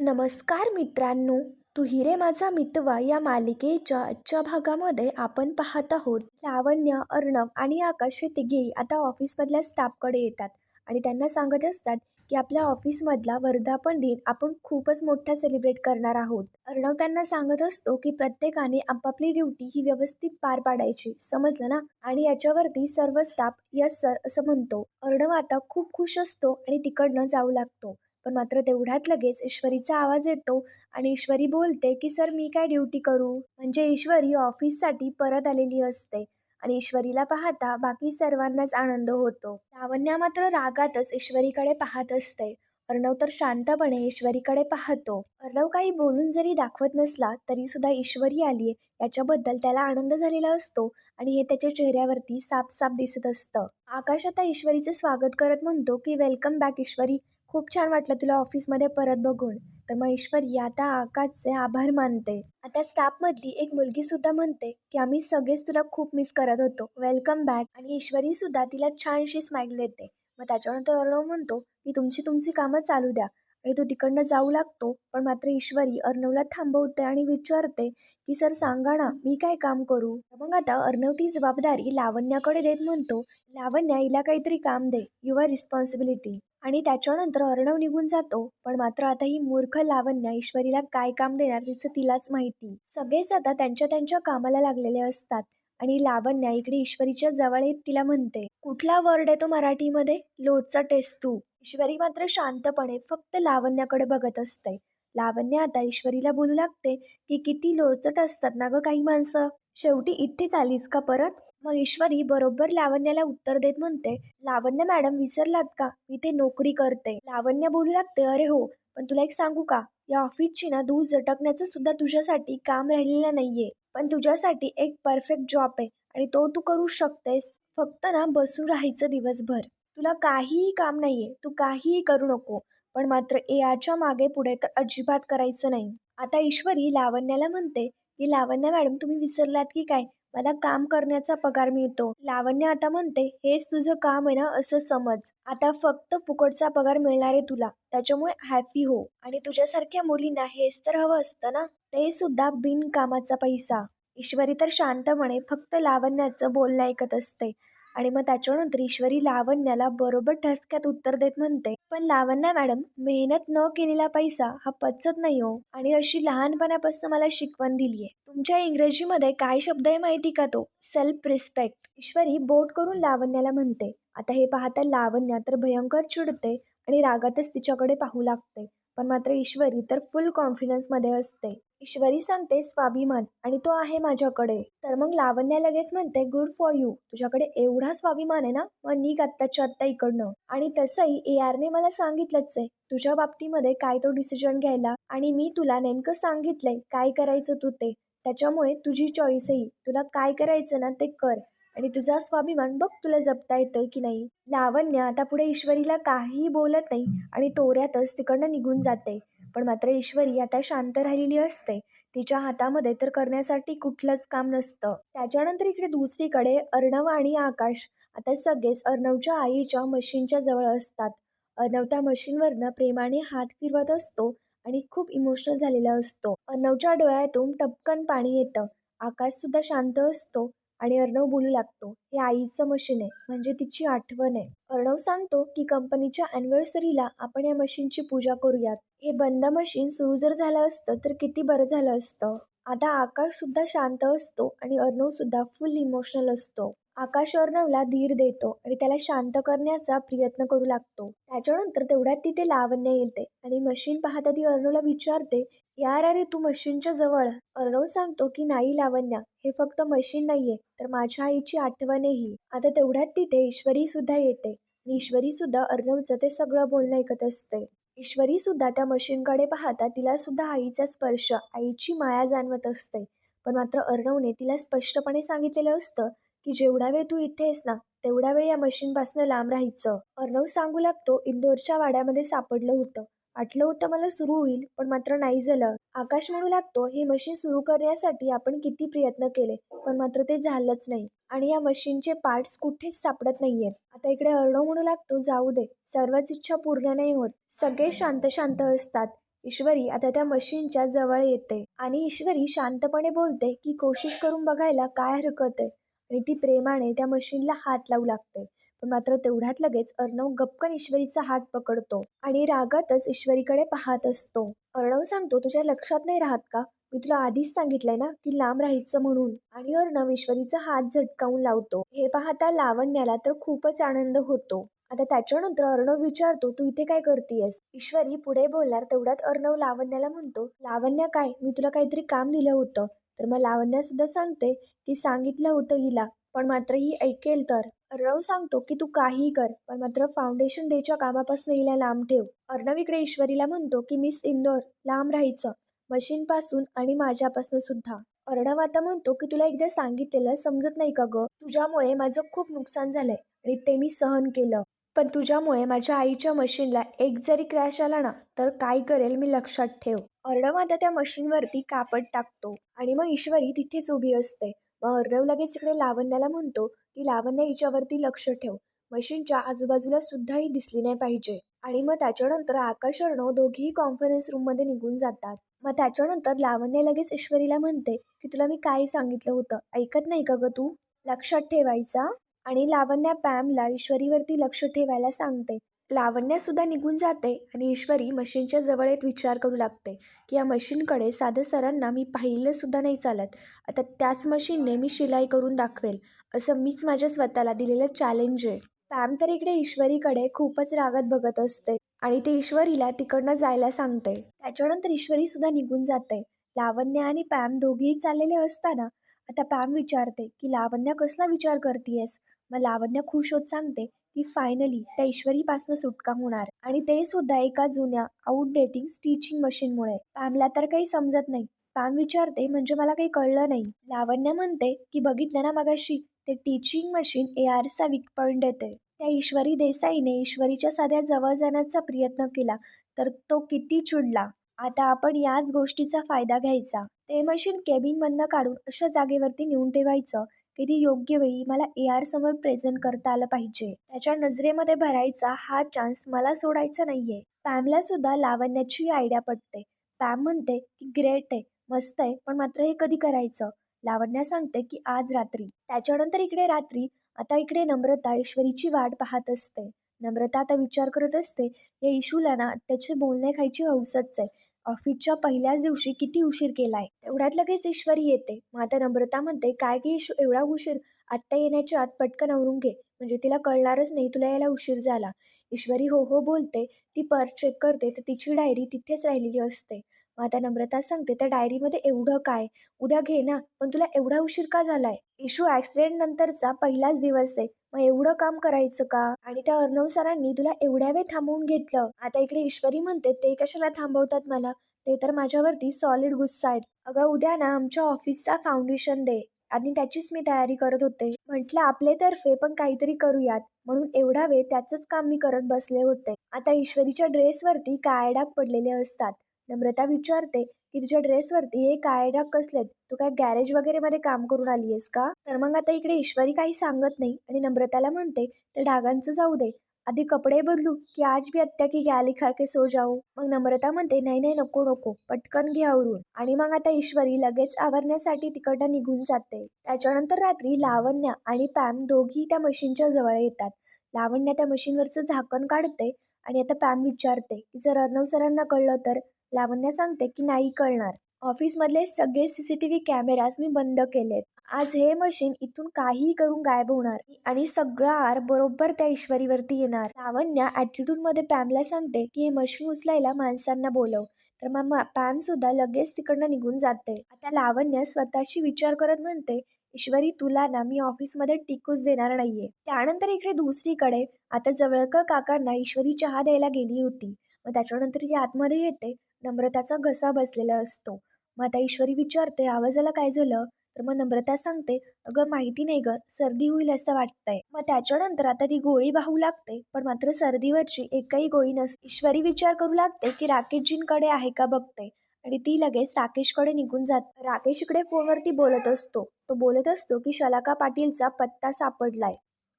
नमस्कार मित्रांनो तू हिरे माझा मितवा या मालिकेच्या आजच्या भागामध्ये आपण पाहत आहोत. लावण्य अर्णव आणि आकाश हे तिघेही आता ऑफिसमधल्या स्टाफकडे येतात आणि त्यांना सांगत असतात की आपल्या ऑफिसमधला वर्धापन दिन आपण खूपच मोठा सेलिब्रेट करणार आहोत. अर्णव त्यांना सांगत असतो की प्रत्येकाने आपापली ड्युटी ही व्यवस्थित पार पाडायची समजलं ना? आणि याच्यावरती सर्व स्टाफ यस सर असं म्हणतो. अर्णव आता खूप खुश असतो आणि तिकडनं जाऊ लागतो. पण मात्र तेवढ्यात लगेच ईश्वरीचा आवाज येतो आणि ईश्वरी बोलते की सर मी काय ड्युटी करू? म्हणजे ईश्वरी ऑफिससाठी परत आलेली असते आणि ईश्वरीला पाहता बाकी सर्वांनाच आनंद होतो. लावण्या मात्र रागातच ईश्वरीकडे पाहत असते. अर्णव तर शांतपणे ईश्वरीकडे पाहतो. अर्णव काही बोलून जरी दाखवत नसला तरी सुद्धा ईश्वरी आलीये याच्याबद्दल त्याला आनंद झालेला असतो आणि हे त्याच्या चेहऱ्यावरती साफ साफ दिसत असतं. आकाश आता ईश्वरीचे स्वागत करत म्हणतो की वेलकम बॅक ईश्वरी. खूप छान वाटलं तुला ऑफिसमध्ये परत बघून. तर मग ईश्वरी आता आकाशचे आभार मानते. आता स्टाफमधली एक मुलगी सुद्धा म्हणते की आम्ही सगळेच तुला खूप मिस करत होतो. वेलकम बॅक आणि ईश्वरी सुद्धा तिला छानशी स्माईल देते. मग त्याच्यानंतर अर्णव म्हणतो की तुमची तुमची कामं चालू द्या. आणि तो तिकडनं जाऊ लागतो. पण मात्र ईश्वरी अर्णवला थांबवते आणि विचारते की सर सांगा ना मी काय काम करू? मग आता अर्णव ती जबाबदारी लावण्याकडे देत म्हणतो लावण्या हिला काहीतरी काम दे. युअर रिस्पॉन्सिबिलिटी आणि त्याच्यानंतर अर्णव निघून जातो. पण मात्र आता ही मूर्ख लावण्या ईश्वरीला काय काम देणार तिचं तिलाच माहिती. सगळेच आता त्यांच्या त्यांच्या कामाला लागलेले असतात आणि लावण्या इकडे ईश्वरीच्या जवळ येत तिला म्हणते कुठला वर्ड आहे तो मराठीमध्ये? लोचा टेस्तू. ईश्वरी मात्र शांतपणे फक्त लावण्याकडे बघत असते. लावण्य आता ईश्वरीला बोलू लागते की किती लोचट असतात ना गं काही माणसं? शेवटी इथेच आलीस का परत? मग ईश्वरी बरोबर लावण्याला उत्तर देत म्हणते लावण्य मॅडम विसरलात का? मी ते नोकरी करते. लावण्य बोलू लागते अरे हो पण तुला एक सांगू का? या ऑफिसची ना दूध झटकण्याचं सुद्धा तुझ्यासाठी काम राहिलेलं नाहीये. पण तुझ्यासाठी एक परफेक्ट जॉब आहे आणि तो तू करू शकतेस. फक्त ना बसून राहायचं दिवसभर. तुला काहीही काम नाहीये. तू काहीही करू नको. पण मात्र एआच्या मागे पुढे तर अजिबात करायचं नाही. आता ईश्वरी लावण्याला म्हणते की लावण्य मॅडम तुम्ही विसरलात की काय? मला काम करण्याचा पगार मिळतो. लावण्य आता म्हणते हेच तुझं काम आहे ना असं समज. आता फक्त फुकटचा पगार मिळणार आहे तुला. त्याच्यामुळे हॅपी हो. आणि तुझ्यासारख्या मुलींना हेच तर हवं असतं ना? ते सुद्धा बिनकामाचा पैसा. ईश्वरी तर शांतपणे फक्त लावण्याचं बोलणं ऐकत असते. आणि मग त्याच्यानंतर ईश्वरी लावण्याला बरोबर ठसक्यात उत्तर देत म्हणते पण लावण्या मॅडम मेहनत न केलेला पैसा हा पचत नाही हो. आणि अशी लहानपणापासून मला शिकवण दिली आहे तुमच्या इंग्रजीमध्ये काय शब्द आहे माहिती का तो? सेल्फ रिस्पेक्ट ईश्वरी बोट करून लावण्याला म्हणते आता हे पाहता लावण्या तर भयंकर चिडते आणि रागातच तिच्याकडे पाहू लागते. पण मात्र ईश्वरी तर फुल कॉन्फिडन्समध्ये असते. ईश्वरी सांगते स्वाभिमान आणि तो आहे माझ्याकडे. तर मग लावण्या लगेच म्हणते गुड फॉर यू तुझ्याकडे एवढा स्वाभिमान आहे ना मग निघ आत्ताच्या आत्ता इकडनं. आणि तसंही ए आरने मला सांगितलंच आहे. तुझ्या बाबतीमध्ये काय तो डिसिजन घ्यायला आणि मी तुला नेमकं सांगितलंय काय करायचं तू ते. त्याच्यामुळे तुझी चॉईस आहे. तुला काय करायचं ना ते कर. आणि तुझा स्वाभिमान बघ तुला जपता येतोय की नाही. लावण्य आता पुढे ईश्वरीला काहीही बोलत नाही आणि तोऱ्यातच तिकडनं निघून जाते. पण मात्र ईश्वरी आता शांत राहिलेली असते. तिच्या हातामध्ये तर करण्यासाठी कुठलंच काम नसतं. त्याच्यानंतर इकडे दुसरीकडे अर्णव आणि आकाश आता सगळेच अर्णवच्या आईच्या मशीनच्या जवळ असतात. अर्णव त्या मशीनवरनं प्रेमाने हात फिरवत असतो आणि खूप इमोशनल झालेला असतो. अर्णवच्या डोळ्यातून टपकन पाणी येतं. आकाश सुद्धा शांत असतो आणि अर्णव बोलू लागतो हे आईचं मशीन आहे म्हणजे तिची आठवण आहे. अर्णव सांगतो की कंपनीच्या अॅनिव्हर्सरीला आपण या मशीनची पूजा करूयात. हे बंद मशीन सुरू जर झालं असतं तर किती बरं झालं असतं? आता आकाश सुद्धा शांत असतो आणि अर्णव सुद्धा फुल इमोशनल असतो. आकाश अर्णवला धीर देतो आणि त्याला शांत करण्याचा प्रयत्न करू लागतो. त्याच्यानंतर तेवढ्यात तिथे लावण्य येते आणि मशीन पाहता ती अर्णवला विचारते यार अरे तू मशीनच्या जवळ. अर्णव सांगतो की नाही लावण्या हे फक्त मशीन नाहीये तर माझ्या आईची आठवणही. आता तेवढ्यात तिथे ईश्वरी सुद्धा येते आणि ईश्वरी सुद्धा अर्णवचं ते सगळं बोलणं ऐकत असते. ईश्वरी सुद्धा त्या मशीनकडे पाहता तिला सुद्धा आईचा स्पर्श आईची माया जाणवत असते. पण मात्र अर्णवने तिला स्पष्टपणे सांगितलेलं असतं की जेवढा वेळ तू इथे आहेस ना तेवढा वेळ या मशीनपासून लांब राहायचं. अर्णव सांगू लागतो इंदोरच्या वाड्यामध्ये सापडलं होतं. वाटलं होतं मला सुरू होईल पण मात्र नाही झालं. आकाश म्हणू लागतो हे मशीन सुरू करण्यासाठी आपण किती प्रयत्न केले पण मात्र ते झालंच नाही. आणि या मशीनचे पार्ट्स कुठेच सापडत नाहीयेत. आता इकडे अर्णव म्हणू लागतो जाऊ दे. सर्वच इच्छा पूर्ण नाही होत. सगळे शांत शांत असतात. ईश्वरी आता त्या मशीनच्या जवळ येते. आणि ईश्वरी शांतपणे बोलते की कोशिश करून बघायला काय हरकत आहे. आणि ती प्रेमाने त्या मशीनला हात लावू लागते. पण मात्र तेवढ्यात लगेच अर्णव गपकन ईश्वरीचा हात पकडतो आणि रागातच ईश्वरीकडे पाहत असतो. अर्णव सांगतो तुझ्या लक्षात नाही राहत का? मी तुला आधीच सांगितलंय ना की लांब राहायचं म्हणून. आणि अर्णव ईश्वरीचा हात झटकावून लावतो. हे पाहता लावण्याला तर खूपच आनंद होतो. आता त्याच्यानंतर अर्णव विचारतो तू इथे काय करतेयस? ईश्वरी पुढे बोलणार तेवढ्यात अर्णव लावण्याला म्हणतो लावण्या काय? मी तुला काहीतरी काम दिलं होतं. तर मग लावण्या सुद्धा सांगते. की सांगितलं होतं हिला पण मात्र ही ऐकेल तर. अर्णव सांगतो की तू काहीही कर पण मात्र फाउंडेशन डेच्या कामापासून हिला लांब ठेव. अर्णव इकडे ईश्वरीला म्हणतो की मिस इंदोर लांब राहायचं. मशीन पासून आणि माझ्यापासून सुद्धा. अर्णव आता म्हणतो की तुला एकदा सांगितलेलं समजत नाही का ग? तुझ्यामुळे माझं खूप नुकसान झालंय आणि ते मी सहन केलं. पण तुझ्यामुळे माझ्या आईच्या मशीनला एक जरी क्रॅश आला ना तर काय करेल मी लक्षात ठेव. अर्णव आता त्या मशीनवरती कापड टाकतो आणि मग ईश्वरी तिथेच उभी असते. मग अर्णव लगेच इकडे लावण्याला म्हणतो की लावण्य हिच्यावरती लक्ष ठेव. मशीनच्या आजूबाजूला सुद्धाही दिसली नाही पाहिजे. आणि मग त्याच्यानंतर आकाश अर्णव दोघेही कॉन्फरन्स रूममध्ये निघून जातात. मग त्याच्यानंतर लावण्य लगेच ईश्वरीला म्हणते की तुला मी काय सांगितलं होतं? ऐकत नाही का ग तू? लक्षात ठेवायचा? आणि लावण्या पॅमला ईश्वरीवरती लक्ष ठेवायला सांगते. लावण्यासुद्धा निघून जाते आणि ईश्वरी मशीनच्या जवळ एक विचार करू लागते की या मशीनकडे साधं सरांना मी पाहिलंसुद्धा नाही चालत. आता त्याच मशीनने मी शिलाई करून दाखवेल असं मीच माझ्या स्वतःला दिलेलं चॅलेंज आहे. पॅम तर इकडे ईश्वरीकडे खूपच रागात बघत असते आणि ते ईश्वरीला तिकडनं जायला सांगते. त्याच्यानंतर ईश्वरी सुद्धा निघून जाते. लावण्य आणि पॅम दोघेही चाललेले असताना आता पॅम विचारते की लावण्य कसला विचार करतीयस? मग लावण्य खुश होत सांगते की फायनली त्या ईश्वरीपासून सुटका होणार. आणि ते सुद्धा एका जुन्या आउटडेटिंग स्टिचिंग मशीनमुळे पॅमला तर काही समजत नाही. पॅम विचारते म्हणजे मला काही कळलं नाही. लावण्या म्हणते की बघितलं ना मगाशी ते टीचिंग मशीन ए आरचा वीक पॉईंट देते. त्या ईश्वरी देसाईने ईश्वरीच्या साध्या जवळ जाण्याचा प्रयत्न केला तर तो किती चिडला. आता आपण याच गोष्टीचा फायदा घ्यायचा. ते मशीन केबिनमधनं काढून अशा जागेवरती नेऊन ठेवायचं. की योग्य वेळी मला ए आर समोर प्रेझेंट करता आलं पाहिजे? त्याच्या नजरेमध्ये भरायचा हा चान्स मला सोडायचा नाहीये. पॅमला सुद्धा लावण्याची आयडिया पटते. पॅम म्हणते की ग्रेट आहे मस्त आहे पण मात्र हे कधी करायचं? लावण्या सांगते की आज रात्री. त्याच्यानंतर इकडे रात्री आता इकडे नम्रता ईश्वरीची वाट पाहत असते. नम्रता आता विचार करत असते या इशूला ना त्याचे बोलणे खायची हौसच आहे. ऑफिसच्या पहिल्याच दिवशी किती उशीर केलाय? एवढ्यात लगेच ईश्वरी येते. मग आता नम्रता म्हणते काय की इशू एवढा उशीर आत्ता येण्याच्या आत पटकन आवरून घे. म्हणजे तिला कळणारच नाही तुला यायला उशीर झाला. ईश्वरी हो हो बोलते ती पर चेक करते तर तिची डायरी तिथेच राहिलेली असते. मग आता नम्रता सांगते त्या डायरीमध्ये एवढं काय? उद्या घे ना पण तुला एवढा उशीर का झालाय? इशू ऍक्सिडेंट नंतरचा पहिलाच दिवस आहे मग एवढं काम करायचं का? आणि त्या अर्णव सरांनी तुला एवढ्या वेळ थांबवून घेतलं. आता इकडे ईश्वरी म्हणते ते कशाला थांबवतात मला? ते तर माझ्यावरती सॉलिड गुस्सा आहेत. अगं उद्या ना आमच्या ऑफिसचा फाउंडेशन डे आणि त्याचीच मी तयारी करत होते. म्हटलं आपलेतर्फे पण काहीतरी करूयात. म्हणून एवढा वेळ त्याचंच काम मी करत बसले होते. आता ईश्वरीच्या ड्रेसवरती काळे डाग पडलेले असतात. नम्रता विचारते की तुझ्या ड्रेसवरती हे काळे डाग कसलेत? तू काय गॅरेज वगैरे मध्ये काम करून आली आहेस का? तर मग आता इकडे ईश्वरी काही सांगत नाही आणि नम्रताला म्हणते तर डागांचं जाऊ दे. आधी कपडे बदलू की आज भी आत्या की गॅली खा के सो जाऊ. मग नम्रता म्हणते नाही नाही नको नको. पटकन घे आवरून. आणि मग आता ईश्वरी लगेच आवरण्यासाठी तिकडनं निघून जाते. त्याच्यानंतर रात्री लावण्य आणि पॅम दोघी त्या मशीनच्या जवळ येतात. लावण्य त्या मशीनवरचं झाकण काढते आणि आता पॅम विचारते की जर अर्णव सरांना कळलं तर? लावण्य सांगते की नाही कळणार. ऑफिसमधले सगळे C C T V cameras मी बंद केलेत. आज हे मशीन इथून काही करून गायब होणार आणि सगळा आर बरोबर त्या ईश्वरीवरती येणार. लावण्या ॲटिट्यूडमध्ये पॅमला सांगते की हे मशीन उचलायला माणसांना बोलव. तर मग पॅम सुद्धा लगेच तिकडनं निघून जाते. आता लावण्या स्वतःशी विचार करत म्हणते ईश्वरी तुला ना मी ऑफिसमध्ये टिकूच देणार नाहीये. त्यानंतर इकडे दुसरीकडे आता जवळकर काकांना ईश्वरी चहा द्यायला गेली होती. मग त्याच्यानंतर ती आतमध्ये येते नम्रताचा घसा बसलेला असतो. मग आता ईश्वरी विचारते आवाजाला काय झालं? तर मग नम्रता सांगते अगं माहिती नाही ग सर्दी होईल असं वाटतंय. मग त्याच्यानंतर आता ती गोळी वाहू लागते पण मात्र सर्दीवरची एकही गोळी नसते ईश्वरी विचार करू लागते की राकेशजींकडे आहे का बघते आणि ती लगेच राकेशकडे निघून जात राकेश इकडे फोनवरती बोलत असतो. तो बोलत असतो की शलाका पाटीलचा पत्ता सापडलाय.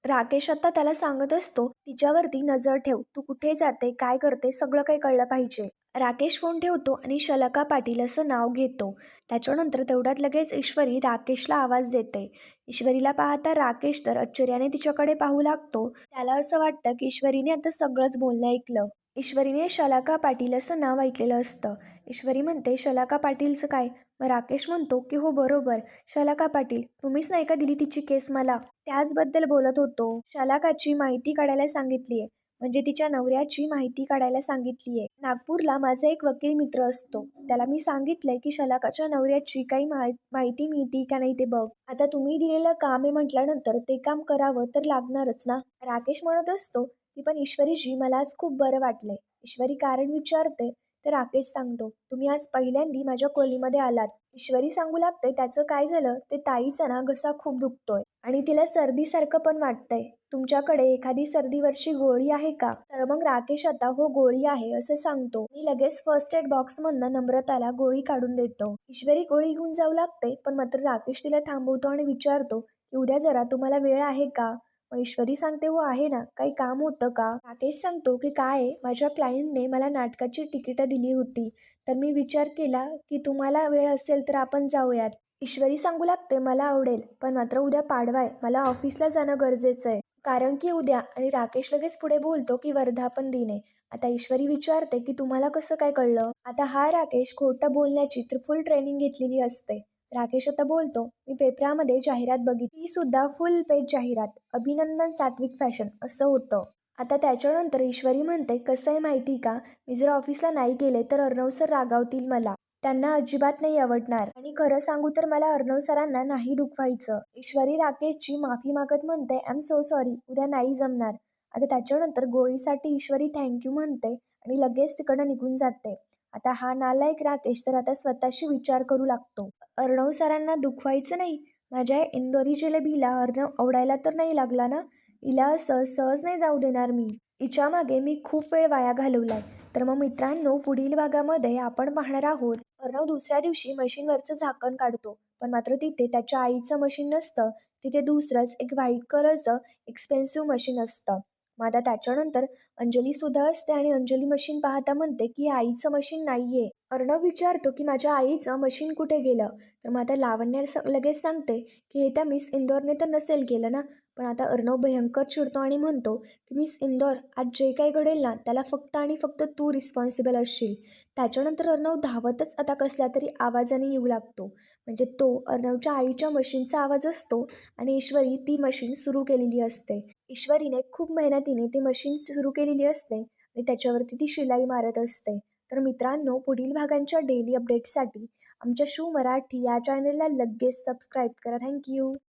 राकेश आता त्याला सांगत असतो तिच्यावरती नजर ठेव तू कुठे जाते काय करते सगळं काही कळलं पाहिजे. राकेश फोन ठेवतो आणि शलाका पाटील असं नाव घेतो. त्याच्यानंतर तेवढ्यात लगेच ईश्वरी राकेशला आवाज देते. ईश्वरीला पाहता राकेश तर आश्चर्याने तिच्याकडे पाहू लागतो. त्याला असं वाटतं की ईश्वरीने आता सगळंच बोलणं ऐकलं. ईश्वरीने शलाका पाटील असं नाव ऐकलेलं असतं. ईश्वरी म्हणते शलाका पाटीलचं काय? मग राकेश म्हणतो की हो बरोबर. शलाका पाटील तुम्हीच नाही का दिली तिची केस मला? त्याचबद्दल बोलत होतो. शलाकाची माहिती काढायला सांगितली आहे म्हणजे तिच्या नवऱ्याची माहिती काढायला सांगितली आहे नागपूरला माझा एक वकील मित्र असतो. त्याला मी सांगितलंय की शलाकाच्या नवऱ्याची काही माहि माहिती मिळते का नाही ते बघ. आता तुम्ही दिलेलं काम आहे म्हटल्यानंतर ते काम करावं तर लागणारच ना? राकेश म्हणत असतो की पण ईश्वरीजी मला आज खूप बरं वाटलंय. ईश्वरी कारण विचारते तर राकेश सांगतो तुम्ही आज पहिल्यांदी माझ्या खोलीमध्ये आलात. ईश्वरी सांगू लागते त्याचं काय झालं? ते ताईचा ना घसा खूप दुखतोय आणि तिला सर्दीसारखं पण वाटतंय. तुमच्याकडे एखादी सर्दीवरची गोळी आहे का? तर मग राकेश आता हो गोळी आहे असं सांगतो. मी लगेच फर्स्ट एड बॉक्स मधनं नम्रताला गोळी काढून देतो. ईश्वरी गोळी घेऊन जाऊ लागते पण मात्र राकेश तिला थांबवतो आणि विचारतो की उद्या जरा तुम्हाला वेळ आहे का? मग ईश्वरी सांगते हो आहे ना. काही काम होतं का? राकेश सांगतो की काय? माझ्या क्लायंटने मला नाटकाची तिकीटं दिली होती. तर मी विचार केला की तुम्हाला वेळ असेल तर आपण जाऊयात. ईश्वरी सांगू लागते मला आवडेल पण मात्र उद्या पाडवाय. मला ऑफिसला जाणं गरजेचं आहे कारण की उद्या आणि राकेश लगेच पुढे बोलतो की वर्धापन दिन. आहे आता ईश्वरी विचारते की तुम्हाला कसं काय कळलं? आता हा राकेश खोटं बोलण्याची तर फुल ट्रेनिंग घेतलेली असते. राकेश आता बोलतो मी पेपरामध्ये जाहिरात बघितली. सुद्धा फुल पेज जाहिरात. अभिनंदन सात्विक फॅशन. असं होतं. आता त्याच्यानंतर ईश्वरी म्हणते कसं आहे माहिती का? मी जर ऑफिसला नाही गेले तर अर्णव सर रागावतील मला. त्यांना अजिबात नाही आवडणार. आणि खरं सांगू तर मला अर्णव सरांना नाही दुखवायचं. ईश्वरी राकेशची माफी मागत म्हणते आय एम सो सॉरी उद्या नाही जमणार. आता त्याच्यानंतर गोळीसाठी ईश्वरी थँक्यू म्हणते आणि लगेच तिकडं निघून जाते. आता हा नालायक राकेश तर आता स्वतःशी विचार करू लागतो. अर्णव सरांना दुखवायचं नाही. माझ्या इंदोरी जिलेबीला अर्णव आवडायला तर नाही लागला ना? हिला असं सहज नाही जाऊ देणार मी. हिच्या मागे मी खूप वेळ वाया घालवलाय. तर मग मित्रांनो पुढील भागामध्ये आपण पाहणार आहोत. अर्णव दुसऱ्या दिवशी मशीनवरचं झाकण काढतो. पण मात्र तिथे त्याच्या आईचं मशीन नसतं. तिथे दुसरंच एक व्हाईट कलरचं एक्सपेन्सिव्ह मशीन असतं. मग आता त्याच्यानंतर अंजली सुद्धा असते आणि अंजली मशीन पाहता म्हणते की आईचं मशीन नाहीये. अर्णव विचारतो की माझ्या आईचं मशीन कुठे गेलं? तर मग आता लावण्या स- लगेच सांगते की हे त्या मिस इंदोरने तर नसेल केलं ना? पण आता अर्णव भयंकर चिडतो आणि म्हणतो की मिस इंदोर आज जे काही घडेल ना त्याला फक्त आणि फक्त तू रिस्पॉन्सिबल असशील. त्याच्यानंतर अर्णव धावतच आता कसल्या तरी आवाजाने येऊ लागतो. म्हणजे तो अर्णवच्या आईच्या मशीनचा आवाज असतो आणि ईश्वरी ती मशीन सुरू केलेली असते. ईश्वरीने खूप मेहनतीने ती मशीन सुरू केलेली असते आणि त्याच्यावरती ती शिलाई मारत असते. तर मित्रांनो पुढील भागांच्या डेली अपडेट्ससाठी आमच्या शू मराठी या चॅनलला लगेच सबस्क्राईब करा. थँक्यू